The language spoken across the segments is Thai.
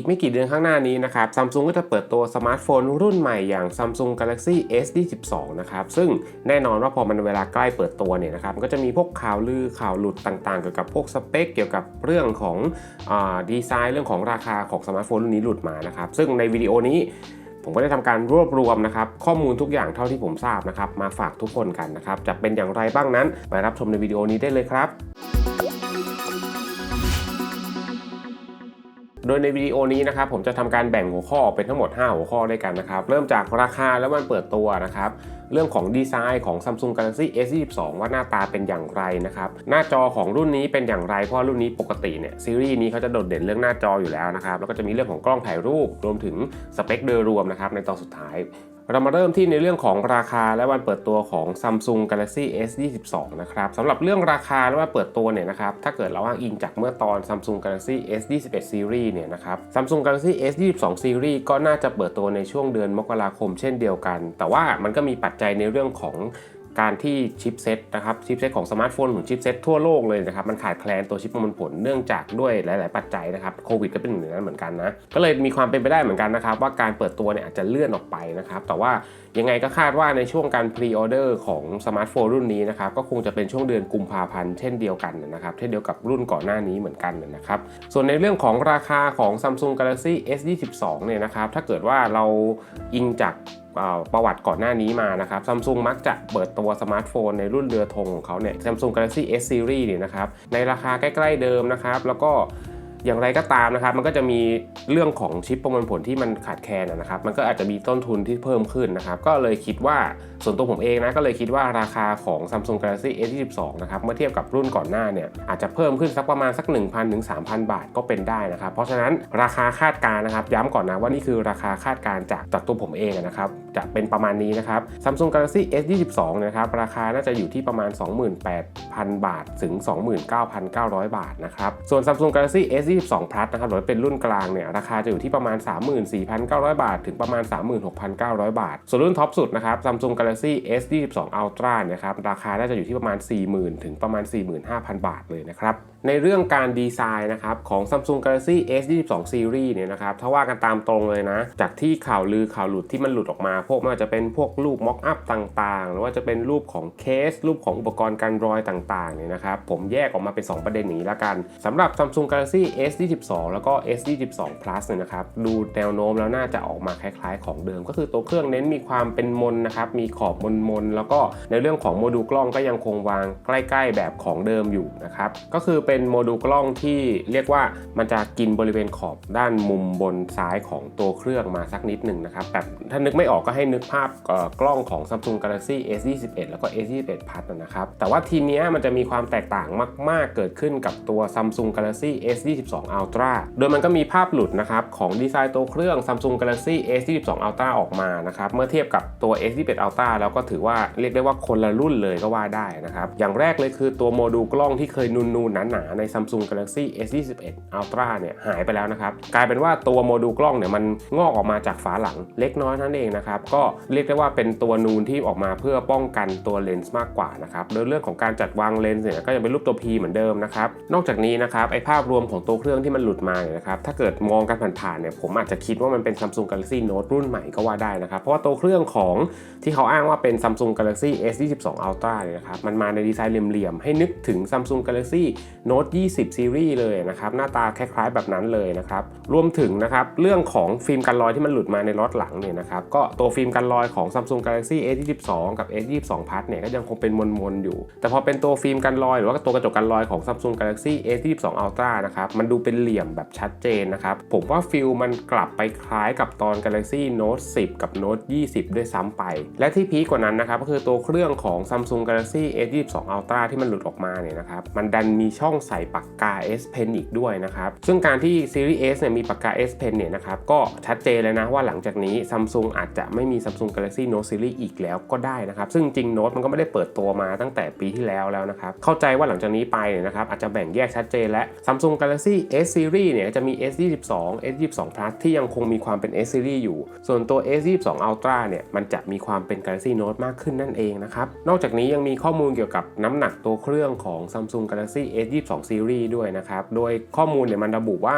อีกไม่กี่เดือนข้างหน้านี้นะครับซัมซุงก็จะเปิดตัวสมาร์ทโฟนรุ่นใหม่อย่าง Samsung Galaxy S22 นะครับ ซึ่งแน่นอนว่าพอมันเวลาใกล้เปิดตัวเนี่ยนะครับ มันก็จะมีพวกข่าวลือข่าวหลุดต่างๆ เกี่ยวกับพวกสเปค เกี่ยวกับเรื่องของอดีไซน์เรื่องของราคาของสมาร์ทโฟนรุ่นนี้หลุดมานะครับ ซึ่งในวิดีโอนี้ผมก็ได้ทำการรวบรวมนะครับข้อมูลทุกอย่างเท่าที่ผมทราบนะครับ มาฝากทุกคนกันนะครับ จะเป็นอย่างไรบ้างนั้น ไปรับชมในวิดีโอนี้ได้เลยครับ โดยในวิดีโอนี้นะครับผมจะทำการแบ่งหัวข้อเป็นทั้งหมด 5 หัวข้อด้วยกันนะครับ เริ่มจากราคาแล้วมันเปิดตัวนะครับเรื่องของดีไซน์ของ Samsung Galaxy S22 ว่าหน้าตาเป็นอย่างไรนะครับ หน้าจอของรุ่นนี้เป็นอย่างไร เพราะว่ารุ่นนี้ปกติเนี่ยซีรีส์นี้เขาจะโดดเด่นเรื่องหน้าจออยู่แล้วนะครับ แล้วก็จะมีเรื่องของกล้องถ่ายรูปรวมถึงสเปคโดยรวมนะครับในตอนสุดท้าย เรามาเริ่มที่ในเรื่องของราคาและวันเปิดตัวของ Samsung Galaxy S22 นะครับสำหรับเรื่องราคาและวันเปิดตัวเนี่ยนะครับถ้าเกิดเราอ้างอิงจากเมื่อตอน Samsung Galaxy S21 Series เนี่ยนะครับ Samsung Galaxy S22 Series ก็น่าจะเปิดตัวในช่วงเดือนมกราคมเช่นเดียวกัน แต่ว่ามันก็มีปัจจัยในเรื่องของ การที่ชิปเซ็ตนะครับชิปเซ็ตของสมาร์ทโฟนหรือชิปเซ็ตทั่วโลกเลยนะครับมันขาดแคลนตัวชิปประมวลผลเนื่องจากด้วยหลาย ๆ ปัจจัยนะครับโควิดก็เป็นหนึ่งในนั้นเหมือนกันนะก็เลยมีความเป็นไปได้เหมือนกันนะครับว่าการเปิดตัวเนี่ยอาจจะเลื่อนออกไปนะครับแต่ว่ายังไงก็คาดว่าในช่วงการพรีออเดอร์ของสมาร์ทโฟนรุ่นนี้นะครับก็คงจะเป็นช่วงเดือนกุมภาพันธ์เช่นเดียวกันนะครับเช่นเดียวกับรุ่นก่อนหน้านี้เหมือนกันนะครับส่วนในเรื่องของราคาของ Samsung Galaxy S22 เนี่ยนะครับถ้าเกิดว่าเราอิงจาก ประวัติก่อนหน้านี้มานะครับซัมซุงมักจะเปิดตัวสมาร์ทโฟนในรุ่นเรือธงของเขาเนี่ยซัมซุง galaxy S Series เนี่ยนะครับในราคาใกล้ ๆเดิมนะครับแล้วก็อย่างไรก็ตามนะครับ มันก็จะมีเรื่องของชิปประมวลผลที่มันขาดแคลนนะครับ มันก็อาจจะมีต้นทุนที่เพิ่มขึ้นนะครับ ก็เลยคิดว่า ส่วนตัวผมเองนะก็เลยคิดว่าราคาของ Samsung Galaxy S22 นะครับเมื่อเทียบกับรุ่นก่อนหน้าเนี่ยอาจจะเพิ่มขึ้นสักประมาณสัก 1,000ถึง3,000 บาทก็เป็นได้นะครับ เพราะฉะนั้นราคาคาดการณ์นะครับย้ำก่อนนะว่านี่คือราคาคาดการณ์จากจากตัวผมเองนะครับจะเป็นประมาณนี้นะครับ Samsung Galaxy S22 นะครับราคาน่าจะอยู่ที่ประมาณ 28,000 บาทถึง 29,900 บาทนะครับส่วน Samsung Galaxy S22 Plus นะครับหรือเป็นรุ่นกลางเนี่ยราคาจะอยู่ที่ประมาณ 34,900 บาท ถึงประมาณ 36,900 บาท ส่วนรุ่นท็อปสุดนะครับ Samsung Galaxy S22 Ultra นะครับราคาน่าจะอยู่ที่ประมาณ 40,000 ถึงประมาณ 45,000 บาทเลยนะครับ ในเรื่องการดีไซน์นะครับของ Samsung Galaxy S22 Series เนี่ยนะครับถ้าว่ากันตามตรงเลยนะ จากที่ข่าวลือข่าวหลุดที่มันหลุดออกมา พวกไม่ว่าจะเป็นพวกรูปม็อกอัพต่างๆ หรือว่าจะเป็นรูปของเคส รูปของอุปกรณ์การรอยต่างๆเนี่ยนะครับผมแยกออกมาเป็น 2 ประเด็นนี้ละกันสำหรับ Samsung Galaxy S22 แล้วก็ S22 Plus เนี่ยนะครับดูแนวโน้มแล้วน่าจะออกมาคล้ายๆ ของเดิม ก็คือตัวเครื่องเน้นมีความเป็นมนนะครับมีขอบมนๆแล้วก็ในเรื่องของโมดูลกล้องก็ยังคงวางใกล้ ๆ แบบของเดิมอยู่นะครับก็คือเป็นโมดูลกล้องที่เรียกว่ามันจะกินบริเวณขอบด้านมุมบนซ้ายของตัวเครื่องมาสักนิดหนึ่งนะครับแบบถ้านึกไม่ออกก็ให้นึกภาพกล้องของ Samsung Galaxy S21 แล้วก็ S21 Plus นะครับ แต่ว่าทีนี้มันจะมีความแตกต่างมาก ๆ เกิดขึ้นกับตัว Samsung Galaxy S22 Ultra โดยมันก็มีภาพหลุดนะครับของดีไซน์ตัวเครื่อง Samsung Galaxy S22 Ultra ออกมานะครับเมื่อเทียบกับตัว S21 Ultra แล้วก็ถือว่าเรียกได้ว่าคนละรุ่นเลยก็ว่าได้นะครับอย่างแรกเลยคือตัวโมดูลกล้องที่เคยนูนๆหนาๆใน Samsung Galaxy S21 Ultra เนี่ยหายไปแล้วนะครับ กลายเป็นว่าตัวโมดูลกล้องเนี่ยมันงอกออกมาจากฝาหลังเล็กน้อยนั่นเองนะครับ ก็เรียกได้ว่าเป็นตัวนูนที่ออกมาเพื่อป้องกันตัวเลนส์มากกว่านะครับโดยเรื่องของการจัดวางเลนส์เนี่ยก็ยังเป็นรูปตัว P เหมือนเดิมนะครับ นอกจากนี้นะครับไอภาพรวมของตัวเครื่องที่มันหลุดมาเนี่ยนะครับถ้าเกิดมองกันผ่านๆเนี่ยผมอาจจะคิดว่ามันเป็น Samsung Galaxy Note รุ่นใหม่ก็ว่าได้นะครับเพราะว่าตัวเครื่องของที่เขาอ้างว่าเป็น Samsung Galaxy S22 Ultra เนี่ยนะครับมันมาในดีไซน์เหลี่ยมๆให้นึกถึง Samsung Galaxy Note 20 Series เลยนะครับหน้าตาคล้ายๆแบบนั้นเลยนะครับรวมถึงนะครับเรื่องของฟิล์มกันรอยที่มันหลุดมาในล็อตหลังเนี่ยนะครับก็ตัวฟิล์มกันรอยของ Samsung Galaxy S22 กับ S22 Plus เนี่ยก็ยังคงเป็นมนๆอยู่ แต่พอเป็นตัวฟิล์มกันรอย หรือว่าตัวกระจกกันรอยของ Samsung Galaxy S22 Ultra นะครับมันดูเป็นเหลี่ยมแบบชัดเจนนะครับผมว่าฟิลมันกลับไปคล้ายกับตอน Galaxy Note 10 กับ Note 20 ด้วยซ้ำไป และที่พีคกว่านั้นนะครับก็คือตัวเครื่องของ Samsung Galaxy S22 Ultra ที่มันหลุดออกมาเนี่ยนะครับมันดันมีช่องใส่ปากกา S Pen อีกด้วยนะครับ ซึ่งการที่ Series S เนี่ยมีปากกา S Pen เนี่ยนะครับ ก็ชัดเจนเลยนะว่าหลังจากนี้ Samsung อาจจะไม่มี Samsung Galaxy Note Series อีกแล้วก็ได้นะครับ ซึ่งจริง Note มันก็ไม่ได้เปิดตัวมาตั้งแต่ปีที่แล้วแล้วนะครับ เข้าใจว่าหลังจากนี้ไปเนี่ยนะครับอาจจะแบ่งแยกชัดเจนและ Samsung Galaxy S Series เนี่ยจะมี S22 S22 Plus ที่ยังคงมีความเป็น S Series อยู่ ส่วนตัว S22 Ultra เนี่ยมันจะมีความเป็น Galaxy Note มากขึ้นนั่นเองนะครับ นอกจากนี้ยังมีข้อมูลเกี่ยวกับน้ำหนักตัวเครื่องของ Samsung Galaxy 12 ซีรีส์ด้วยนะครับ โดยข้อมูลเนี่ยมันระบุว่า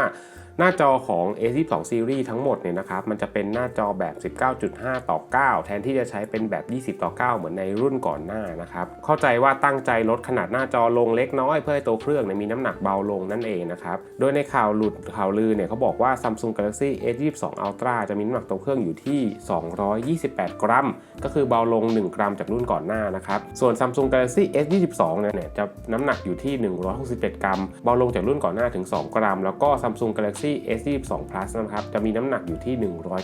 หน้าจอของ A22 Series ทั้งหมดเนี่ยนะครับมันจะเป็นหน้าจอแบบ 19.5 ต่อ 9 แทนที่จะใช้เป็นแบบ 20 ต่อ 9 เหมือนในรุ่นก่อนหน้านะครับเข้าใจว่าตั้งใจลดขนาดหน้าจอลงเล็กน้อยเพื่อให้ตัวเครื่องมีน้ำหนักเบาลงนั่นเองนะครับโดยในข่าวหลุดข่าวลือเนี่ยเขาบอกว่า Samsung Galaxy S22 Ultra จะมีน้ำหนักตัวเครื่องอยู่ที่ 228 กรัม ก็คือเบาลง 1 กรัมจากรุ่นก่อนหน้านะครับส่วน Samsung Galaxy S22 เนี่ยจะน้ำหนักอยู่ที่ 161 กรัม เบาลงจากรุ่นก่อนหน้าถึง 2 กรัม แล้วก็ Samsung Galaxy S22 Plus นะครับจะมีน้ำหนักอยู่ที่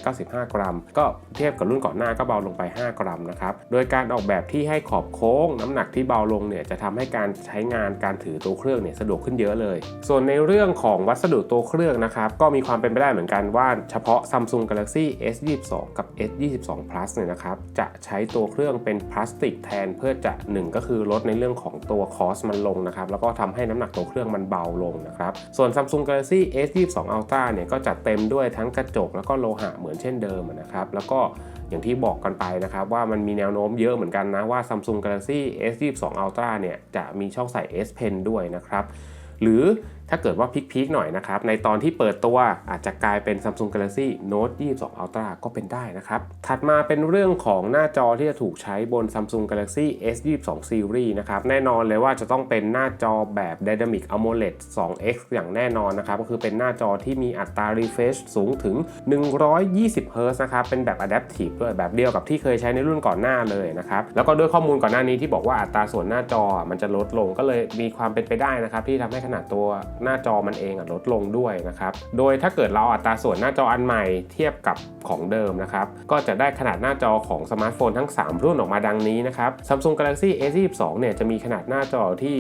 195 กรัม ก็เทียบกับรุ่นก่อนหน้าก็เบาลงไป 5 กรัมนะครับโดยการออกแบบที่ให้ขอบโค้ง น้ำหนักที่เบาลงเนี่ยจะทำให้การใช้งานการถือตัวเครื่องเนี่ยสะดวกขึ้นเยอะเลย ส่วนในเรื่องของวัสดุตัวเครื่องนะครับก็มีความเป็นไปได้เหมือนกันว่าเฉพาะ Samsung Galaxy S22 กับ S22 Plus เนี่ยนะครับจะใช้ตัวเครื่องเป็นพลาสติกแทนเพื่อจะหนึ่งก็คือลดในเรื่องของตัวคอสมันลงนะครับแล้วก็ทำให้น้ำหนักตัวเครื่องมันเบาลงนะครับส่วน Samsung Galaxy S22 Ultra เนี่ยก็จัดเต็มด้วยทั้งกระจกแล้วก็โลหะเหมือนเช่นเดิมนะครับ แล้วก็อย่างที่บอกกันไปนะครับ ว่ามันมีแนวโน้มเยอะเหมือนกันนะว่า Samsung Galaxy S22 Ultra เนี่ยจะมีช่องใส่ S Pen ด้วยนะครับ หรือถ้าเกิดว่าพีคๆหน่อยนะครับ ในตอนที่เปิดตัวอาจจะกลายเป็น Samsung Galaxy Note 22 Ultra ก็เป็นได้นะครับ ถัดมาเป็นเรื่องของหน้าจอที่จะถูกใช้บน Samsung Galaxy S22 Series นะครับ แน่นอนเลยว่าจะต้องเป็นหน้าจอแบบ Dynamic AMOLED 2X อย่างแน่นอนนะครับ ก็คือเป็นหน้าจอที่มีอัตรา refresh สูงถึง 120 Hz นะครับ เป็นแบบ Adaptive ด้วยแบบเดียวกับที่เคยใช้ในรุ่นก่อนหน้าเลยนะครับ แล้วก็ด้วยข้อมูลก่อนหน้านี้ที่บอกว่าอัตราส่วนหน้าจอมันจะลดลงก็เลยมีความเป็นไปได้นะครับที่ทำให้นาดตัวหน้าจอมันเองลดลงด้วยนะครับ โดยถ้าเกิดเราอัตราส่วนหน้าจออันใหม่เทียบกับของเดิมนะครับ ก็จะได้ขนาดหน้าจอของสมาร์ทโฟนทั้ง 3 รุ่นออกมาดังนี้นะครับ Samsung Galaxy S22 เนี่ยจะมีขนาดหน้าจอที่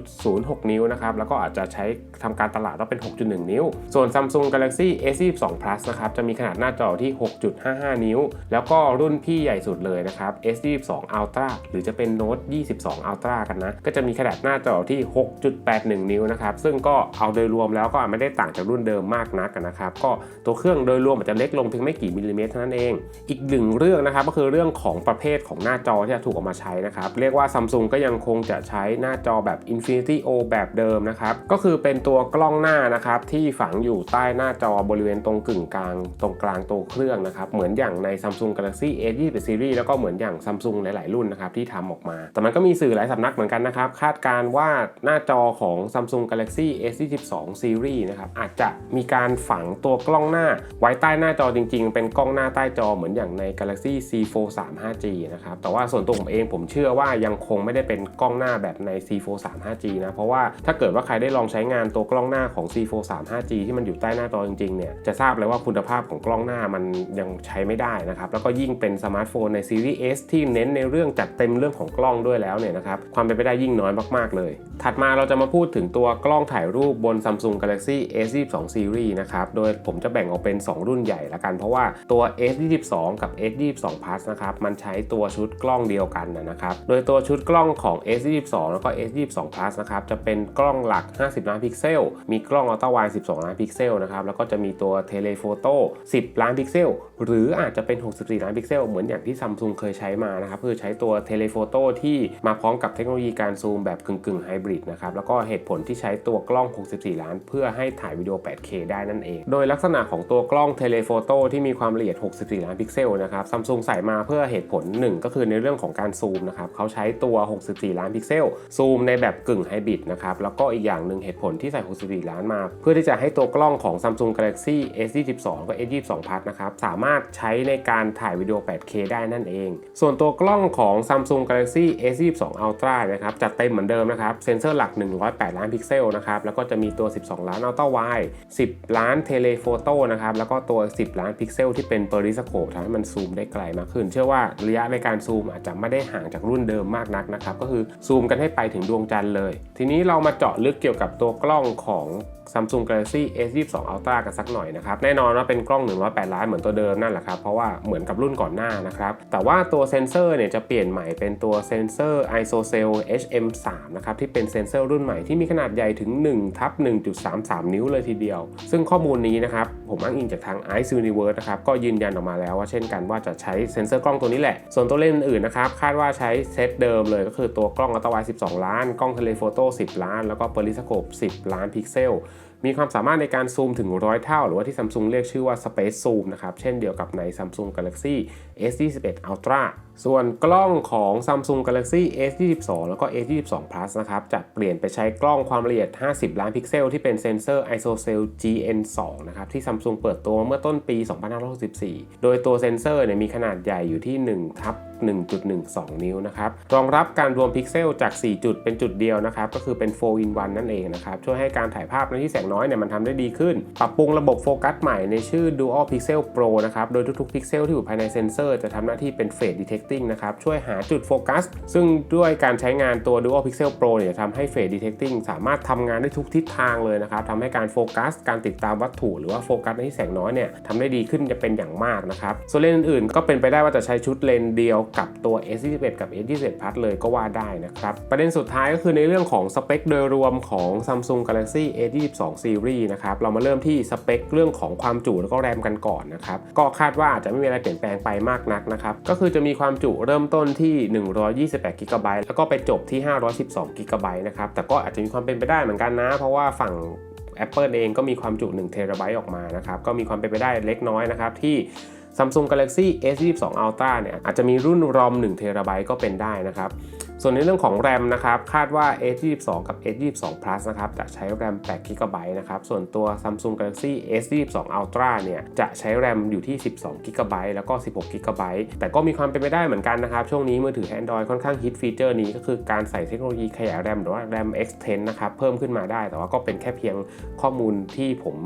6.06 นิ้วนะครับ แล้วก็อาจจะใช้ทำการตลาดว่าเป็น 6.1 นิ้ว ส่วน Samsung Galaxy S22 Plus นะครับ จะมีขนาดหน้าจอที่ 6.55 นิ้ว แล้วก็รุ่นพี่ใหญ่สุดเลยนะครับ S22 Ultra หรือจะเป็น Note 22 Ultra กันนะ ก็จะมีขนาดหน้าจอที่ 6.81 นิ้วนะครับซึ่งก็เอาโดยรวมแล้วก็ไม่ได้ต่างจากรุ่นเดิมมากนักนะครับก็ตัวเครื่องโดยรวมอาจจะเล็กลงเพียงไม่กี่มิลลิเมตรเท่านั้นเอง อีกหนึ่งเรื่องนะครับก็คือเรื่องของประเภทของหน้าจอที่ถูกออกมาใช้นะครับเรียกว่า Samsung ก็ยังคงจะใช้หน้าจอแบบ Infinity O แบบเดิมนะครับก็คือเป็นตัวกล้องหน้านะครับที่ฝังอยู่ใต้หน้าจอบริเวณตรงกึ่งกลาง ตรงกลางตัวเครื่องนะครับเหมือนอย่างใน Samsung Galaxy S21 Series แล้วก็เหมือนอย่าง Samsung หลาย ๆ รุ่นนะครับที่ทำออกมา แต่มันก็มีสื่อหลายสำนักเหมือนกันนะครับคาดการณ์ว่าหน้าจอของ Samsung Galaxy S22 Series นะครับอาจจะมีการฝังตัวกล้องหน้า ไว้ใต้หน้าจอจริง ๆ เป็นกล้องหน้าใต้จอเหมือนอย่างใน Galaxy C4 3 5G นะครับแต่ว่าส่วนตัวผมเองผมเชื่อว่ายังคงไม่ได้เป็นกล้องหน้าแบบใน C4 3 5G นะเพราะว่าถ้าเกิดว่าใครได้ลองใช้งานตัวกล้องหน้าของ C4 3 5G ที่มันอยู่ใต้หน้าจอจริงๆเนี่ยจะทราบเลยว่าคุณภาพของกล้องหน้ามันยังใช้ไม่ได้นะครับแล้วก็ยิ่งเป็นสมาร์ทโฟนในซีรีส์ S ที่เน้นในเรื่องจัดเต็มเรื่องของกล้องด้วยแล้วเนี่ยนะครับความเป็นไปได้ยิ่งน้อยมากๆเลย ถัดมาเราจะมาพูดถึงตัวกล้องถ่ายรูปบน Samsung Galaxy S22 Series นะครับ โดยผมจะแบ่งออกเป็น 2 รุ่นใหญ่ละกัน เพราะว่าตัว S22 กับ S22 Plus นะครับ มันใช้ตัวชุดกล้องเดียวกันนะครับ โดยตัวชุดกล้องของ S22 แล้วก็ S22 Plus นะครับ จะเป็นกล้องหลัก 50 ล้านพิกเซล มีกล้องอัลตร้าไวด์12 ล้านพิกเซลนะครับ แล้วก็จะมีตัวเทเลโฟโต้ 10 ล้านพิกเซล หรืออาจจะเป็น 64 ล้านพิกเซล เหมือนอย่างที่ Samsung เคยใช้มานะครับ คือใช้ตัวเทเลโฟโต้ที่มาพร้อมกับเทคโนโลยีการซูมแบบกึ่งๆไฮบริดนะครับ แล้วก็เหตุผลที่ใช้ตัวกล้อง 64 ล้าน เพื่อให้ถ่ายวิดีโอ 8K ได้นั่นเอง โดยลักษณะของตัวกล้องเทเลโฟโต้ที่มีความละเอียด 64 ล้านพิกเซลนะครับซัมซุงใส่มาเพื่อเหตุผลหนึ่งก็คือในเรื่องของการซูมนะครับเขาใช้ตัว 64 ล้านพิกเซลซูมในแบบกึ่งไฮบริดนะครับแล้วก็อีกอย่างหนึ่งเหตุผลที่ใส่ 64 ล้านมา เพื่อที่จะให้ตัวกล้องของ Samsung Galaxy S22 กับ S22 Plus นะครับสามารถใช้ในการถ่ายวิดีโอ 8K ได้นั่นเอง ส่วนตัวกล้องของ Samsung Galaxy S22 Ultra นะครับจัดเต็มเหมือนเดิมนะครับเซนเซอร์หลัก 108 ล้านพิกเซลนะครับแล้วก็จะมีตัว 12 ล้านอัลตร้าไวด์10 ล้านเทเลโฟโต้นะครับแล้วก็ตัว 10 ล้านพิกเซลที่เป็นเปอริสโคปทำให้มันซูมได้ไกลมากขึ้น เชื่อว่าระยะในการซูมอาจจะไม่ได้ห่างจากรุ่นเดิมมากนักนะครับก็คือซูมกันให้ไปถึงดวงจันทร์เลย ทีนี้เรามาเจาะลึกเกี่ยวกับตัวกล้องของ Samsung Galaxy S22 Ultra กันสักหน่อยนะครับ แน่นอนว่าเป็นกล้อง 108 ล้านเหมือนตัวเดิมนั่นแหละครับ เพราะว่าเหมือนกับรุ่นก่อนหน้านะครับ แต่ว่าตัวเซนเซอร์เนี่ยจะเปลี่ยนใหม่เป็นตัวเซนเซอร์ ISOCELL HM3 นะครับที่เป็นเซนเซอร์รุ่นใหม่ที่มีขนาดใหญ่ถึง1ทับ1.33 นิ้วเลยทีเดียว ซึ่งข้อมูลนี้นะครับผมอ้างอิงจากทาง Ice Universe นะครับก็ยืนยันออกมาแล้วว่าเช่นกันว่าจะใช้เซนเซอร์กล้องตัวนี้แหละ ส่วนตัวเลนส์อื่นนะครับคาดว่าใช้เซตเดิมเลยก็คือตัวกล้องอัลตร้าไวด์12 ล้าน กล้องเทเลโฟโต้10 ล้าน แล้วก็เปอริสโคป 10 ล้านพิกเซล มีความสามารถในการซูมถึงร้อยเท่า หรือว่าที่ Samsung เรียกชื่อว่า Space Zoom นะครับ เช่นเดียวกับใน Samsung Galaxy S21 Ultra ส่วนกล้องของ Samsung Galaxy S22 แล้วก็ S22 Plus นะครับ จะเปลี่ยนไปใช้กล้องความละเอียด 50 ล้านพิกเซลที่เป็นเซนเซอร์ ISOCELL GN2 นะครับ ที่ Samsung เปิดตัวเมื่อต้นปี 2564 โดยตัวเซนเซอร์เนี่ยมีขนาดใหญ่อยู่ที่1ทับ1.12 นิ้วนะครับ รองรับการรวมพิกเซลจาก 4 จุดเป็นจุดเดียวนะครับ ก็คือเป็น 4 in 1 นั่นเองนะครับ ช่วยให้การถ่ายภาพในที่แสงน้อยเนี่ยมันทำได้ดีขึ้น ปรับปรุงระบบโฟกัสใหม่ในชื่อ Dual Pixel Pro นะครับ โดยทุกๆพิกเซลที่อยู่ภายในเซนเซอร์จะทำหน้าที่เป็น Phase Detecting นะครับ ช่วยหาจุดโฟกัส ซึ่งด้วยการใช้งานตัว Dual Pixel Pro เนี่ยทำให้ Phase Detecting สามารถทำงานได้ทุกทิศทางเลยนะครับทำให้การโฟกัส การติดตามวัตถุหรือว่าโฟกัสในที่แสงน้อยเนี่ยทำได้ดีขึ้นจะเป็นอย่างมากนะครับส่วนเลนส์อื่นๆก็เป็นไปได้ว่าจะใช้ชุดเลนส์เดียวกับตัว S21 กับ S21 Plus เลยก็ว่าได้นะครับประเด็นสุดท้ายก็คือในเรื่องของสเปคโดยรวมของ Samsung Galaxy S22 Series นะครับเรามาเริ่มที่สเปคเรื่องของความจุแล้วก็แรมกันก่อนนะครับก็คาดว่าจจะไม่มีอะไรเปลี่ยนแปลงไปมากนักนะครับ ก็คือจะมีความจุเริ่มต้นที่ 128 GB แล้วก็ไปจบที่ 512 GB นะครับ แต่ก็อาจจะมีความเป็นไปได้เหมือนกันนะ เพราะว่าฝั่ง Apple เองก็มีความจุ1เทราไบต์ออกมานะครับ ก็มีความเป็นไปได้เล็กน้อยนะครับที่ Samsung Galaxy S22 Ultra เนี่ยอาจจะมีรุ่น ROM 1 t b ก็เป็นได้นะครับ ส่วนในเรื่องของ RAM นะครับ คาดว่า S22 กับ S22 Plus นะครับ จะใช้ RAM 8 GB นะครับ ส่วนตัว Samsung Galaxy S22 Ultra เนี่ย จะใช้ RAM อยู่ที่ 12 GB แล้วก็ 16 GB แต่ก็มีความเป็นไปได้เหมือนกันนะครับ ช่วงนี้มือถือ Android ค่อนข้างฮิตฟีเจอร์นี้ก็คือการใส่เทคโนโลยีขยาย RAM หรือว่า RAM Extend นะครับ เพิ่มขึ้นมาได้ แต่ว่าก็เป็นแค่เพียงข้อมูลที่ผม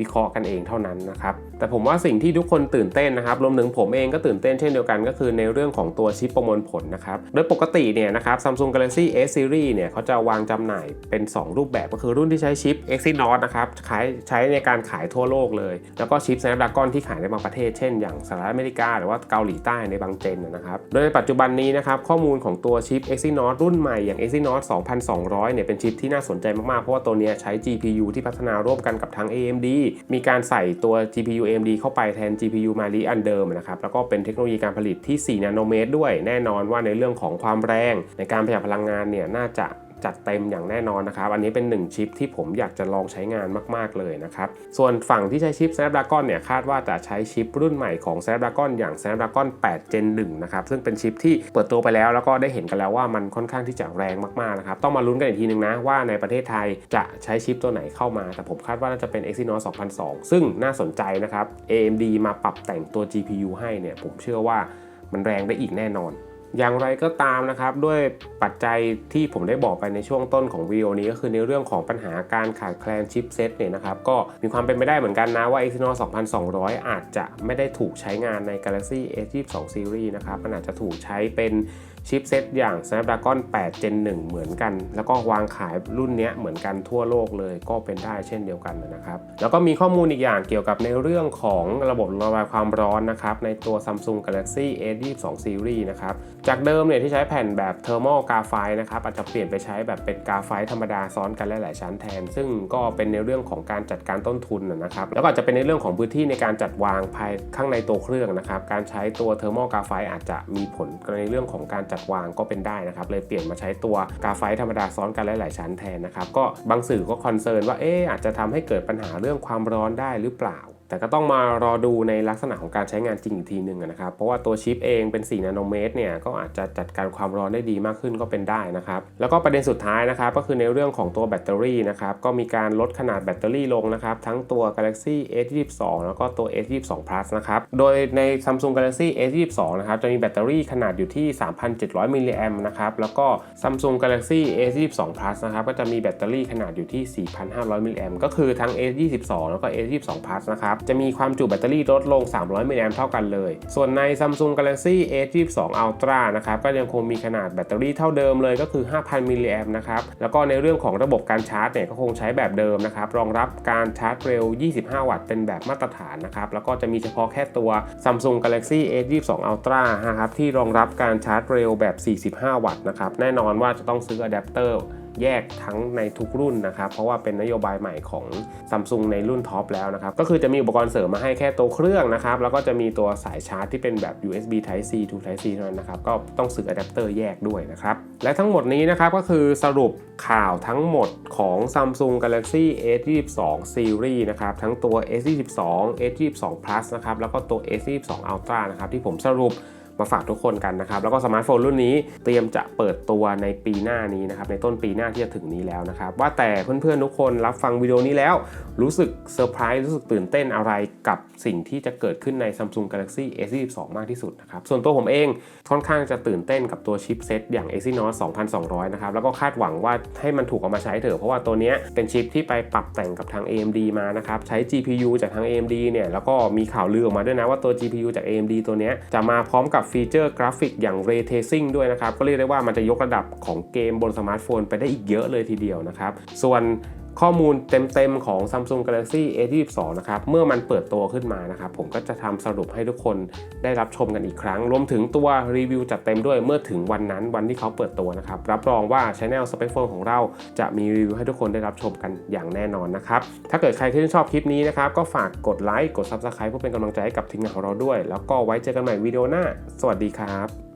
วิเคราะห์กันเองเท่านั้นนะครับ แต่ผมว่าสิ่งที่ทุกคนตื่นเต้นนะครับ รวมถึงผมเองก็ตื่นเต้นเช่นเดียวกันก็คือในเรื่องของตัวชิปประมวลผลนะครับ โดยปกติเนี่ยนะครับ Samsung Galaxy S Series เนี่ยเขาจะวางจำหน่ายเป็น 2 รูปแบบก็คือรุ่นที่ใช้ชิป Exynos นะครับขายใช้ในการขายทั่วโลกเลย แล้วก็ชิป Snapdragon ที่ขายในบางประเทศเช่นอย่างสหรัฐอเมริกา หรือว่าเกาหลีใต้ในบางเจนนะครับโดยในปัจจุบันนี้นะครับข้อมูลของตัวชิป Exynos รุ่นใหม่อย่าง Exynos 2200 เนี่ยเป็นชิปที่น่าสนใจมากๆเพราะว่าตัวเนี้ยใช้ GPU ที่พัฒนาร่วมกันกับทาง AMD มีการใส่ตัว GPU AMD เข้าไปแทน GPU Mali อันเดิมนะครับ แล้วก็เป็นเทคโนโลยีการผลิตที่ 4 นาโนเมตรด้วย แน่นอนว่าในเรื่องของความแรง ในการประหยัดพลังงานเนี่ยน่าจะ จัดเต็มอย่างแน่นอนนะครับ อันนี้เป็น 1 ชิปที่ผมอยากจะลองใช้งานมากๆเลยนะครับ ส่วนฝั่งที่ใช้ชิป Snapdragon เนี่ยคาดว่าจะใช้ชิปรุ่นใหม่ของ Snapdragon อย่าง Snapdragon 8 Gen 1 นะครับ ซึ่งเป็นชิปที่เปิดตัวไปแล้วแล้วก็ได้เห็นกันแล้วว่ามันค่อนข้างที่จะแรงมากๆนะครับ ต้องมาลุ้นกันอีกทีนึงนะว่าในประเทศไทยจะใช้ชิปตัวไหนเข้ามา แต่ผมคาดว่าน่าจะเป็น Exynos 2002 ซึ่งน่าสนใจนะครับ AMD มาปรับแต่งตัว GPU ให้เนี่ยผมเชื่อว่ามันแรงได้อีกแน่นอน อย่างไรก็ตามนะครับ ด้วยปัจจัยที่ผมได้บอกไปในช่วงต้นของวิดีโอนี้ก็คือในเรื่องของปัญหาการขาดแคลนชิปเซตเนี่ยนะครับ ก็มีความเป็นไปได้เหมือนกันนะว่า Exynos 2200 อาจจะไม่ได้ถูกใช้งานใน Galaxy S22 Series นะครับ มันอาจจะถูกใช้เป็น ชิปเซตอย่าง Snapdragon 8 Gen 1 เหมือนกัน แล้วก็วางขายรุ่นนี้เหมือนกันทั่วโลกเลยก็เป็นได้เช่นเดียวกันนะครับ แล้วก็มีข้อมูลอีกอย่างเกี่ยวกับในเรื่องของระบบระบายความร้อนนะครับ ในตัว Samsung Galaxy S22 Series นะครับ จากเดิมเนี่ยที่ใช้แผ่นแบบ Thermal g r a p h i นะครับ อาจจะเปลี่ยนไปใช้แบบเป็นกาไฟธรรมดาซ้อนกันหลาย ๆ ชั้นแทน ซึ่งก็เป็นในเรื่องของการจัดการต้นทุนนะครับ แล้วก็อาจจะเป็นในเรื่องของพื้นที่ในการจัดวางภายข้างในตัวเครื่องนะครับ การใช้ตัว Thermal g r a p h i อาจจะมีผลในเรื่องของการจัดวางก็เป็นได้นะครับ เลยเปลี่ยนมาใช้ตัวกาไฟธรรมดาซ้อนกันหลาย ๆ ชั้นแทนนะครับ ก็บางสื่อก็คอนเซิร์นว่าเอ๊ะอาจจะทำให้เกิดปัญหาเรื่องความร้อนได้หรือเปล่า แต่ก็ต้องมารอดูในลักษณะของการใช้งานจริงอีกทีหนึ่งนะครับ เพราะว่าตัวชิปเองเป็น 4 นาโนเมตรเนี่ยก็อาจจะจัดการความร้อนได้ดีมากขึ้นก็เป็นได้นะครับ แล้วก็ประเด็นสุดท้ายนะครับ ก็คือในเรื่องของตัวแบตเตอรี่นะครับ ก็มีการลดขนาดแบตเตอรี่ลงนะครับ ทั้งตัว Galaxy S22 แล้วก็ตัว S22 Plus นะครับ โดยใน Samsung Galaxy S22 นะครับ จะมีแบตเตอรี่ขนาดอยู่ที่ 3,700 มิลลิแอมนะครับ แล้วก็ Samsung Galaxy S22 Plus นะครับ ก็จะมีแบตเตอรี่ขนาดอยู่ที่ 4,500 มิลลิแอมก็คือทั้ง S22 แล้วก็ S22 Plus นะครับจะมีความจุแบตเตอรี่ลดลง 300มิลลิแอมเท่ากันเลย ส่วนใน Samsung Galaxy S22 Ultra นะครับก็ยังคงมีขนาดแบตเตอรี่เท่าเดิมเลยก็คือ 5,000มิลลิแอมนะครับแล้วก็ในเรื่องของระบบการชาร์จเนี่ยก็คงใช้แบบเดิมนะครับรองรับการชาร์จเร็ว 25 วัตต์เป็นแบบมาตรฐานนะครับแล้วก็จะมีเฉพาะแค่ตัว Samsung Galaxy S22 Ultra นะครับที่รองรับการชาร์จเร็วแบบ 45 วัตต์นะครับแน่นอนว่าจะต้องซื้ออะแดปเตอร์ แยกทั้งในทุกรุ่นนะครับ เพราะว่าเป็นนโยบายใหม่ของ Samsung ในรุ่นท็อปแล้วนะครับ ก็คือจะมีอุปกรณ์เสริมมาให้แค่ตัวเครื่องนะครับ แล้วก็จะมีตัวสายชาร์จที่เป็นแบบ USB Type C to Type C เท่านั้นนะครับ ก็ต้องซื้ออะแดปเตอร์แยกด้วยนะครับ และทั้งหมดนี้นะครับก็คือสรุปข่าวทั้งหมดของ Samsung Galaxy S22 Series นะครับ ทั้งตัว S22 S22 Plus นะครับ แล้วก็ตัว S22 Ultra นะครับ ที่ผมสรุป มาฝากทุกคนกันนะครับ แล้วก็สมาร์ทโฟนรุ่นนี้เตรียมจะเปิดตัวในปีหน้านี้นะครับ ในต้นปีหน้าที่จะถึงนี้แล้วนะครับ ว่าแต่เพื่อนๆทุกคนรับฟังวิดีโอนี้แล้ว รู้สึกเซอร์ไพรส์รู้สึกตื่นเต้นอะไรกับสิ่งที่จะเกิดขึ้นใน Samsung Galaxy S22 มากที่สุดนะครับ ส่วนตัวผมเองค่อนข้างจะตื่นเต้นกับตัวชิปเซตอย่าง Exynos 2200 นะครับ แล้วก็คาดหวังว่าให้มันถูกเอามาใช้เถอะ เพราะว่าตัวเนี้ยเป็นชิปที่ไปปรับแต่งกับทาง AMD มานะครับ ใช้ GPU จากทาง AMD เนี่ย แล้วก็มีข่าวลือออกมาด้วยนะว่าตัว GPU จาก AMD ตัวเนี้จะมาพร้อมกับฟีเจอร์กราฟิกอย่าง Ray Tracing ด้วยนะครับ ก็เรียกได้ว่ามันจะยกระดับของเกมบนสมาร์ทโฟนไปได้อีกเยอะเลยทีเดียวนะครับ ส่วน ข้อมูลเต็มๆของ Samsung Galaxy A22 นะครับเมื่อมันเปิดตัวขึ้นมานะครับผมก็จะทำสรุปให้ทุกคนได้รับชมกันอีกครั้ง รวมถึงตัวรีวิวจัดเต็มด้วยเมื่อถึงวันนั้นวันที่เขาเปิดตัวนะครับรับรองว่า Channel s p e c p h o n e ของเราจะมีรีวิวให้ทุกคนได้รับชมกันอย่างแน่นอนนะครับถ้าเกิดใครที่ชอบคลิปนี้นะครับก็ฝากกดไลค์กด Subscribe เพื่อเป็นกำลังใจให้กับทีมงานของเราด้วย แล้วก็ไว้เจอกันใหม่วิดีโอหน้า สวัสดีครับ